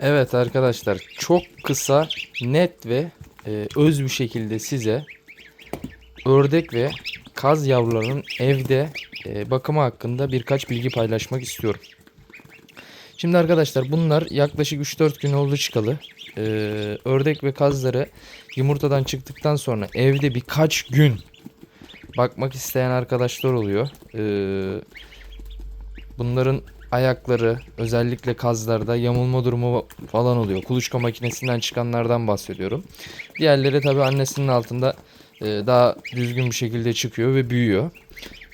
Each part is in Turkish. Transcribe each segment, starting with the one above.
Evet arkadaşlar çok kısa, net ve e, öz bir şekilde size ördek ve kaz yavrularının evde e, bakımı hakkında birkaç bilgi paylaşmak istiyorum. Şimdi arkadaşlar bunlar yaklaşık 3-4 gün oldu çıkalı. E, ördek ve kazları yumurtadan çıktıktan sonra evde birkaç gün bakmak isteyen arkadaşlar oluyor. E, bunların ayakları özellikle kazlarda yamulma durumu falan oluyor. Kuluçka makinesinden çıkanlardan bahsediyorum. Diğerleri tabi annesinin altında e, daha düzgün bir şekilde çıkıyor ve büyüyor.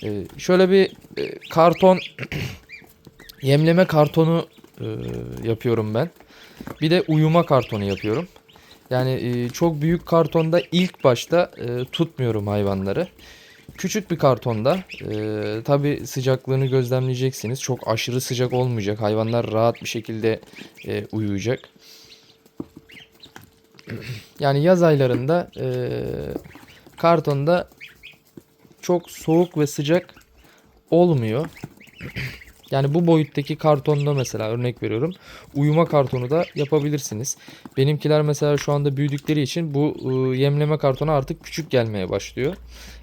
E, şöyle bir e, karton yemleme kartonu e, yapıyorum ben. Bir de uyuma kartonu yapıyorum. Yani e, çok büyük kartonda ilk başta e, tutmuyorum hayvanları. Küçük bir kartonda e, tabi sıcaklığını gözlemleyeceksiniz. Çok aşırı sıcak olmayacak. Hayvanlar rahat bir şekilde e, uyuyacak. Yani yaz aylarında e, kartonda çok soğuk ve sıcak olmuyor. Yani bu boyuttaki kartonda mesela örnek veriyorum. Uyuma kartonu da yapabilirsiniz. Benimkiler mesela şu anda büyüdükleri için bu e, yemleme kartonu artık küçük gelmeye başlıyor.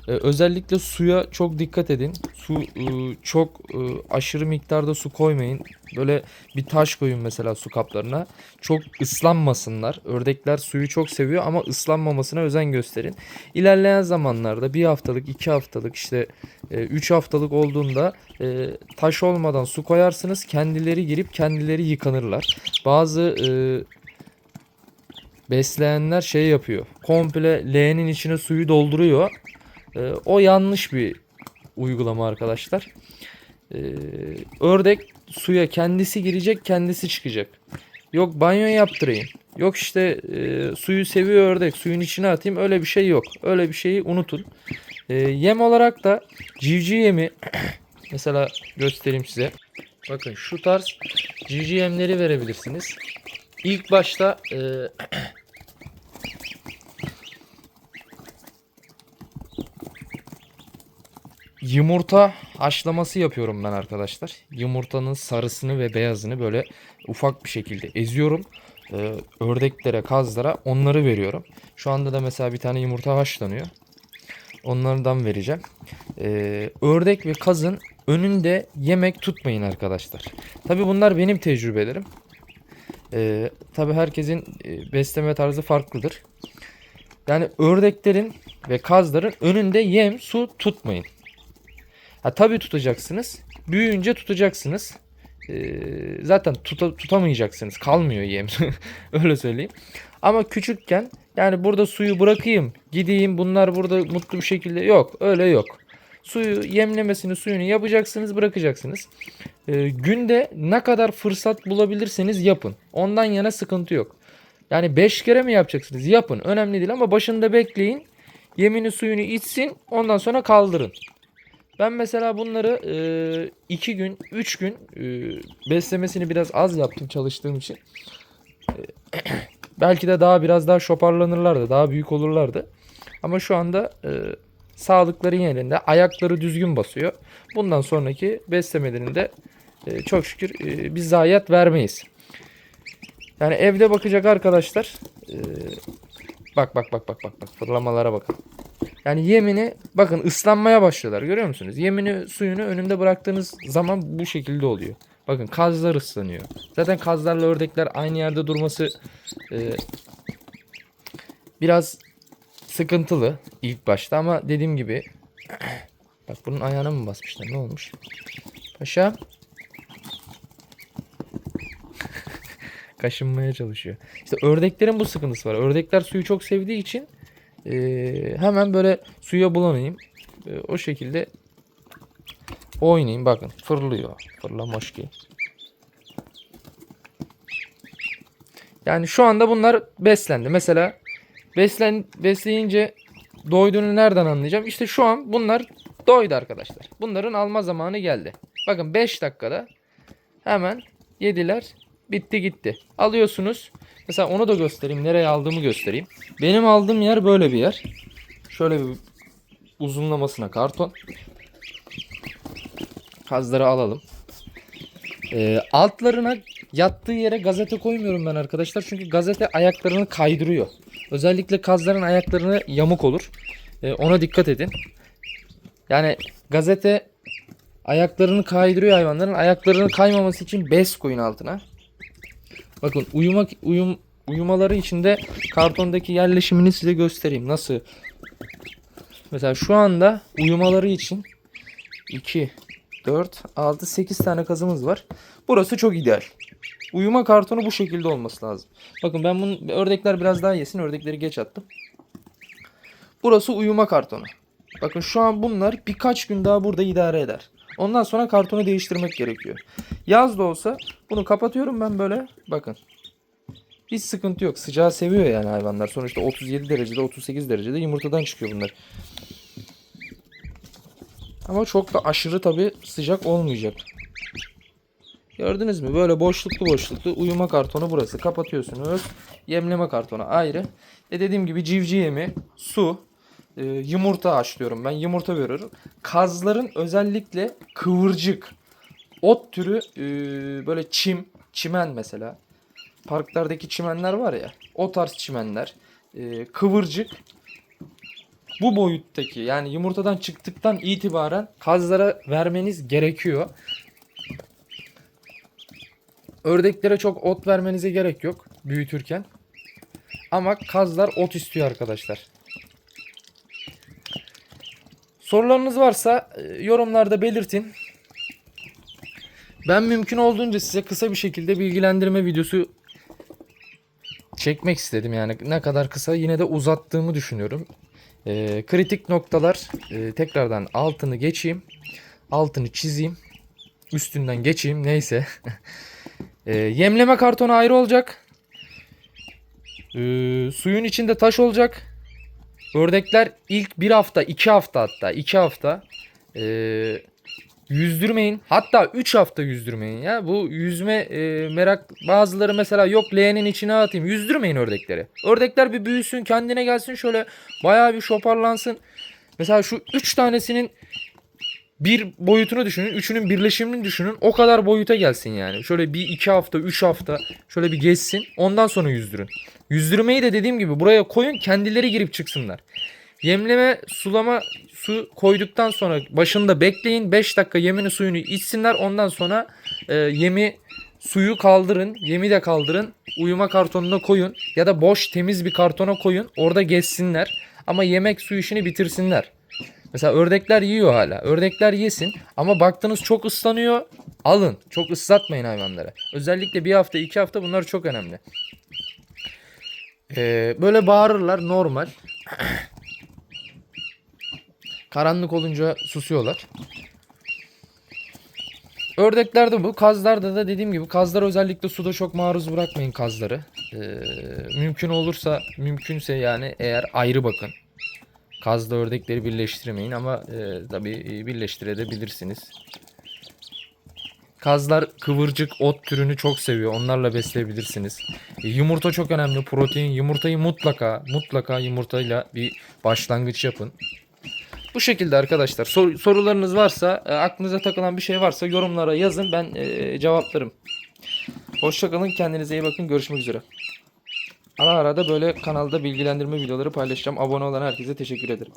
E, özellikle suya çok dikkat edin. Su e, çok e, aşırı miktarda su koymayın. Böyle bir taş koyun mesela su kaplarına. Çok ıslanmasınlar. Ördekler suyu çok seviyor ama ıslanmamasına özen gösterin. İlerleyen zamanlarda bir haftalık, iki haftalık işte e, üç haftalık olduğunda taş olmadan su koyarsınız. Kendileri girip kendileri yıkanırlar. Bazı besleyenler şey yapıyor. Komple leğenin içine suyu dolduruyor. E, o yanlış bir uygulama arkadaşlar. E, ördek suya kendisi girecek, kendisi çıkacak. Yok banyo yaptırayım. Yok işte e, suyu seviyor ördek, suyun içine atayım. Öyle bir şey yok. Öyle bir şeyi unutun. E, yem olarak da civciv yemi mesela göstereyim size. Bakın şu tarz civciv yemleri verebilirsiniz. İlk başta e, Yumurta haşlaması yapıyorum ben arkadaşlar. Yumurtanın sarısını ve beyazını böyle ufak bir şekilde eziyorum. Ee, ördeklere, kazlara onları veriyorum. Şu anda da mesela bir tane yumurta haşlanıyor. Onlardan vereceğim. Ee, ördek ve kazın önünde yemek tutmayın arkadaşlar. Tabi bunlar benim tecrübelerim. Ee, Tabi herkesin e, besleme tarzı farklıdır. Yani ördeklerin ve kazların önünde yem, su tutmayın. Ha tabii tutacaksınız. Büyüyünce tutacaksınız. Ee, zaten tuta, tutamayacaksınız. Kalmıyor yem. Öyle söyleyeyim. Ama küçükken yani burada suyu bırakayım, gideyim bunlar burada mutlu bir şekilde yok. Öyle yok. Suyu yemlemesini suyunu yapacaksınız bırakacaksınız. Ee, günde ne kadar fırsat bulabilirseniz yapın. Ondan yana sıkıntı yok. Yani 5 kere mi yapacaksınız? Yapın. Önemli değil ama başında bekleyin. Yemini suyunu içsin ondan sonra kaldırın. Ben mesela bunları 2 gün, 3 gün e, beslemesini biraz az yaptım çalıştığım için. E, belki de daha biraz daha şoparlanırlardı, daha büyük olurlardı. Ama şu anda e, sağlıkları yerinde, ayakları düzgün basıyor. Bundan sonraki beslemelerinde e, çok şükür e, biz zayiat vermeyiz. Yani evde bakacak arkadaşlar e, bak bak bak bak bak bak fırlamalara bakın. Yani yemini bakın ıslanmaya başlıyorlar görüyor musunuz? Yemini suyunu önünde bıraktığınız zaman bu şekilde oluyor. Bakın kazlar ıslanıyor. Zaten kazlarla ördekler aynı yerde durması e, biraz sıkıntılı ilk başta ama dediğim gibi bak bunun ayağına mı basmışlar ne olmuş? Paşa kaşınmaya çalışıyor. İşte ördeklerin bu sıkıntısı var. Ördekler suyu çok sevdiği için ee, hemen böyle suya bulanayım. Ee, o şekilde oynayayım. Bakın fırlıyor. Fırlamış ki. Yani şu anda bunlar beslendi. Mesela beslen besleyince doyduğunu nereden anlayacağım? İşte şu an bunlar doydu arkadaşlar. Bunların alma zamanı geldi. Bakın 5 dakikada hemen yediler. Bitti gitti. Alıyorsunuz. Mesela onu da göstereyim. Nereye aldığımı göstereyim. Benim aldığım yer böyle bir yer. Şöyle bir uzunlamasına karton. Kazları alalım. Ee, altlarına yattığı yere gazete koymuyorum ben arkadaşlar. Çünkü gazete ayaklarını kaydırıyor. Özellikle kazların ayaklarını yamuk olur. Ee, ona dikkat edin. Yani gazete ayaklarını kaydırıyor hayvanların. Ayaklarını kaymaması için bez koyun altına. Bakın uyumak uyum uyumaları için de kartondaki yerleşimini size göstereyim. Nasıl? Mesela şu anda uyumaları için 2 4 6 8 tane kazımız var. Burası çok ideal. Uyuma kartonu bu şekilde olması lazım. Bakın ben bunu ördekler biraz daha yesin. Ördekleri geç attım. Burası uyuma kartonu. Bakın şu an bunlar birkaç gün daha burada idare eder. Ondan sonra kartonu değiştirmek gerekiyor. Yaz da olsa bunu kapatıyorum ben böyle. Bakın. Hiç sıkıntı yok. Sıcağı seviyor yani hayvanlar. Sonuçta 37 derecede 38 derecede yumurtadan çıkıyor bunlar. Ama çok da aşırı tabi sıcak olmayacak. Gördünüz mü? Böyle boşluklu boşluklu uyuma kartonu burası. Kapatıyorsunuz. Yemleme kartonu ayrı. E dediğim gibi civciv yemi, su, e, yumurta haşlıyorum ben. Yumurta veriyorum. Kazların özellikle kıvırcık, ot türü e, böyle çim, çimen mesela. Parklardaki çimenler var ya. O tarz çimenler. e, kıvırcık. Bu boyuttaki yani yumurtadan çıktıktan itibaren kazlara vermeniz gerekiyor. Ördeklere çok ot vermenize gerek yok büyütürken. Ama kazlar ot istiyor arkadaşlar. Sorularınız varsa e, yorumlarda belirtin. Ben mümkün olduğunca size kısa bir şekilde bilgilendirme videosu çekmek istedim yani ne kadar kısa yine de uzattığımı düşünüyorum. E, kritik noktalar e, tekrardan altını geçeyim. Altını çizeyim. Üstünden geçeyim neyse. E, yemleme kartonu ayrı olacak. E, suyun içinde taş olacak. Ördekler ilk bir hafta, iki hafta hatta iki hafta e, yüzdürmeyin. Hatta 3 hafta yüzdürmeyin ya. Bu yüzme e, merak bazıları mesela yok leğenin içine atayım. Yüzdürmeyin ördekleri. Ördekler bir büyüsün, kendine gelsin şöyle bayağı bir şoparlansın. Mesela şu 3 tanesinin bir boyutunu düşünün. Üçünün birleşimini düşünün. O kadar boyuta gelsin yani. Şöyle bir iki hafta, üç hafta şöyle bir geçsin. Ondan sonra yüzdürün. Yüzdürmeyi de dediğim gibi buraya koyun kendileri girip çıksınlar. Yemleme, sulama su koyduktan sonra başında bekleyin. 5 dakika yemini suyunu içsinler. Ondan sonra e, yemi suyu kaldırın. Yemi de kaldırın. Uyuma kartonuna koyun. Ya da boş temiz bir kartona koyun. Orada geçsinler. Ama yemek su işini bitirsinler. Mesela ördekler yiyor hala. Ördekler yesin. Ama baktınız çok ıslanıyor. Alın. Çok ıslatmayın hayvanlara. Özellikle bir hafta iki hafta bunlar çok önemli. Ee, böyle bağırırlar normal. Karanlık olunca susuyorlar. Ördeklerde bu. Kazlarda da dediğim gibi kazlar özellikle suda çok maruz bırakmayın kazları. Ee, mümkün olursa mümkünse yani eğer ayrı bakın. Kazla ördekleri birleştirmeyin ama e, tabii birleştirebilirsiniz. Kazlar kıvırcık ot türünü çok seviyor. Onlarla besleyebilirsiniz. E, yumurta çok önemli. Protein. Yumurtayı mutlaka mutlaka yumurtayla bir başlangıç yapın. Bu şekilde arkadaşlar. Sor- sorularınız varsa, e, aklınıza takılan bir şey varsa yorumlara yazın. Ben e, cevaplarım. Hoşçakalın. Kendinize iyi bakın. Görüşmek üzere. Ara ara da böyle kanalda bilgilendirme videoları paylaşacağım. Abone olan herkese teşekkür ederim.